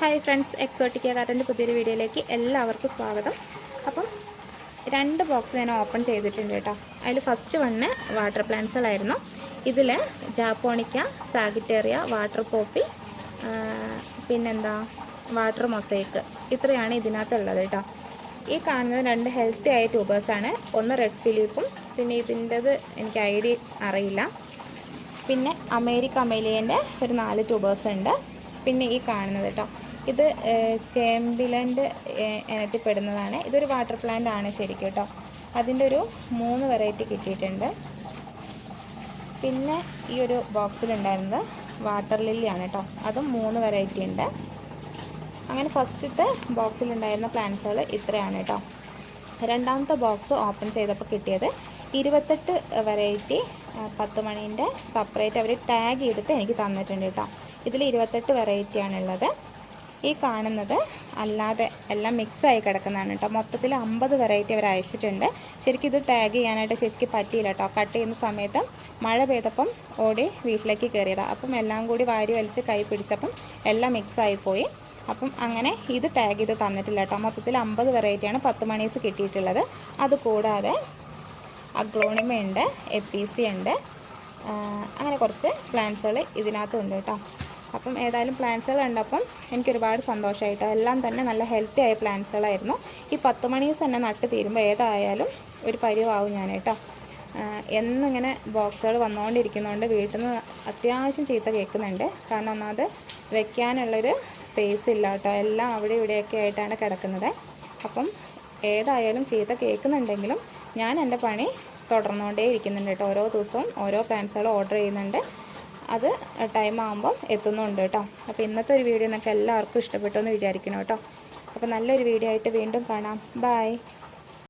Hi friends exotic കാരന്റെ പുതിയൊരു വീഡിയോയിലേക്ക് എല്ലാവർക്കും സ്വാഗതം. അപ്പം രണ്ട് ബോക്സ് ഞാൻ ഓപ്പൺ ചെയ്തിട്ടുണ്ട് കേട്ടോ. അതിൽ ഫസ്റ്റ് വണ്ണ് വാട്ടർ പ്ലാന്റ്സുകളായിരുന്നു ഇതിൽ ജാപ്പോണിക്ക സാഗിറ്റേറിയ വാട്ടർ പോപ്പി പിന്നെന്താ? വാട്ടർ മൊസൈക്ക് ഇത്രയാണ് ഇതിനകത്തുള്ളത് കേട്ടോ. ഈ കാണുന്നത് രണ്ട് ഹെൽത്തി ആയ ട്യൂബേഴ്സാണ് ഒന്ന് റെഡ് ഫിലിപ്പും പിന്നെ ഇതിന്റെത് എനിക്ക് ഐ ഡി അറിയില്ല. പിന്നെ അമേരിക്ക അമേലിയന്റെ ഒരു നാല് ട്യൂബേഴ്സ് ഉണ്ട്. പിന്നെ ഈ കാണുന്നത് കേട്ടോ. ഇത് ചേമ്പിലന്റെ ഇനത്തിൽപ്പെടുന്നതാണ്. ഇനത്തിൽ പെടുന്നതാണ് ഇതൊരു വാട്ടർ പ്ലാന്റ് ആണ് ശരിക്കും കേട്ടോ. അതിന്റെ ഒരു മൂന്ന് വെറൈറ്റി കിട്ടിയിട്ടുണ്ട്. പിന്നെ ഈ ഒരു ബോക്സിലുണ്ടായിരുന്നത് വാട്ടർ ലില്ലിയാണ് കേട്ടോ. അതും മൂന്ന് വെറൈറ്റി ഉണ്ട്. അങ്ങനെ ഫസ്റ്റത്തെ ബോക്സിലുണ്ടായിരുന്ന പ്ലാന്റ്സുകൾ ഇത്രയാണ് കേട്ടോ. രണ്ടാമത്തെ ബോക്സ് ഓപ്പൺ ചെയ്തപ്പോൾ കിട്ടിയത് ഇരുപത്തെട്ട് വെറൈറ്റി പത്ത് മണീന്റെ സെപ്പറേറ്റ് അവർ ടാഗ് ചെയ്തിട്ട് എനിക്ക് തന്നിട്ടുണ്ട് കേട്ടോ. ഇതിൽ ഇരുപത്തെട്ട് വെറൈറ്റിയാണുള്ളത്. ഈ കാണുന്നത് അല്ലാതെ എല്ലാം മിക്സ് ആയി കിടക്കുന്നതാണ് കേട്ടോ. മൊത്തത്തിൽ അമ്പത് വെറൈറ്റി അവർ അയച്ചിട്ടുണ്ട്. ശരിക്കും ഇത് ടാഗ് ചെയ്യാനായിട്ട് ശരിക്കും പറ്റിയില്ല കേട്ടോ. കട്ട് ചെയ്യുന്ന സമയത്ത് മഴ പെയ്തപ്പം ഓടി വീട്ടിലേക്ക് കയറിയതാണ് അപ്പം എല്ലാം കൂടി വാരി വലിച്ച് കൈ പിടിച്ചപ്പം എല്ലാം മിക്സ് പോയി. അപ്പം അങ്ങനെ ഇത് ടാഗ് ചെയ്ത് തന്നിട്ടില്ല കേട്ടോ. മൊത്തത്തിൽ അമ്പത് വെറൈറ്റിയാണ് പത്ത് മണീസ് കിട്ടിയിട്ടുള്ളത്. അതുകൂടാതെ അഗ്ലോണിമ ഉണ്ട് എ പി സി ഉണ്ട് അങ്ങനെ കുറച്ച് പ്ലാന്റ്സുകൾ ഇതിനകത്തുണ്ട് കേട്ടോ. അപ്പം ഏതായാലും പ്ലാന്റ്സുകൾ കണ്ടപ്പം എനിക്ക് ഒരുപാട് സന്തോഷമായിട്ടോ എല്ലാം തന്നെ നല്ല ഹെൽത്തി ആയ പ്ലാന്റ്സുകളായിരുന്നു ഈ പത്ത് മണീസ് തന്നെ നട്ട് തീരുമ്പോൾ ഏതായാലും ഒരു പരിവാവും ഞാൻ കേട്ടോ എന്നിങ്ങനെ ബോക്സുകൾ വന്നുകൊണ്ടിരിക്കുന്നതുകൊണ്ട് വീട്ടിൽ നിന്ന് അത്യാവശ്യം ചീത്ത കേൾക്കുന്നുണ്ട്. കാരണം ഒന്നാമത് വെക്കാനുള്ളൊരു സ്പേസ് ഇല്ല കേട്ടോ. എല്ലാം അവിടെ ഇവിടെയൊക്കെ ആയിട്ടാണ് കിടക്കുന്നത്. അപ്പം ഏതായാലും ചീത്ത കേൾക്കുന്നുണ്ടെങ്കിലും ഞാൻ എന്റെ പണി തുടർന്നുകൊണ്ടേ ഇരിക്കുന്നുണ്ട് കേട്ടോ. ഓരോ ദിവസവും ഓരോ പ്ലാൻസുകൾ ഓർഡർ ചെയ്യുന്നുണ്ട്. അത് ടൈം ആകുമ്പം എത്തുന്നുണ്ട് കേട്ടോ അപ്പോൾ ഇന്നത്തെ ഒരു വീഡിയോ നിങ്ങൾക്ക് എല്ലാവർക്കും ഇഷ്ടപ്പെട്ടു എന്ന് വിചാരിക്കണം കേട്ടോ അപ്പോൾ നല്ലൊരു വീഡിയോ ആയിട്ട് വീണ്ടും കാണാം. ബായ്